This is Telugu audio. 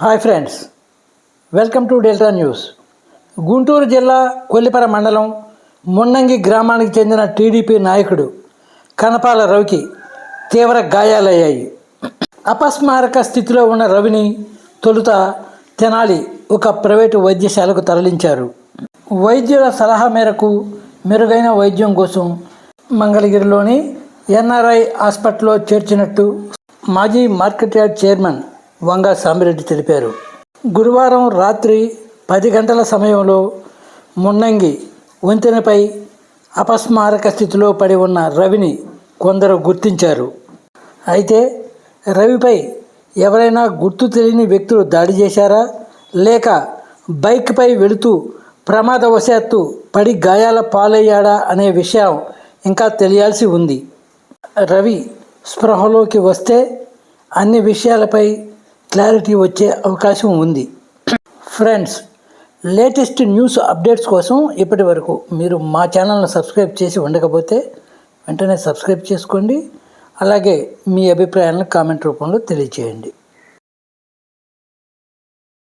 Hi friends. Welcome to Delta News. Guntur జిల్లా కొల్లిపర మండలం మున్నంగి గ్రామానికి చెందిన టీడీపీ నాయకుడు కనపాల రవికి తీవ్ర గాయాలయ్యాయి. అపస్మారక స్థితిలో ఉన్న రవిని తొలుత తెనాలి ఒక ప్రైవేటు వైద్యశాలకు తరలించారు. వైద్యుల సలహా మేరకు మెరుగైన వైద్యం కోసం మంగళగిరిలోని ఎన్ఆర్ఐ హాస్పిటల్లో చేర్చినట్టు మాజీ market yard chairman Vanga Samireddy తెలిపారు. గురువారం రాత్రి పది గంటల సమయంలో మున్నంగి వంతెనపై అపస్మారక స్థితిలో పడి ఉన్న రవిని కొందరు గుర్తించారు. అయితే రవిపై ఎవరైనా గుర్తు తెలియని వ్యక్తులు దాడి చేశారా? లేక బైక్పై వెళుతూ ప్రమాదవశాత్తు పడి గాయాల పాలయ్యాడా అనే విషయం ఇంకా తెలియాల్సి ఉంది. రవి స్పృహలోకి వస్తే అన్ని విషయాలపై క్లారిటీ వచ్చే అవకాశం ఉంది. ఫ్రెండ్స్ లేటెస్ట్ న్యూస్ అప్డేట్స్ కోసం ఇప్పటి వరకు మీరు మా ఛానల్ను సబ్స్క్రైబ్ చేసి ఉండకపోతే వెంటనే సబ్స్క్రైబ్ చేసుకోండి. అలాగే మీ అభిప్రాయాలను కామెంట్ రూపంలో తెలియచేయండి.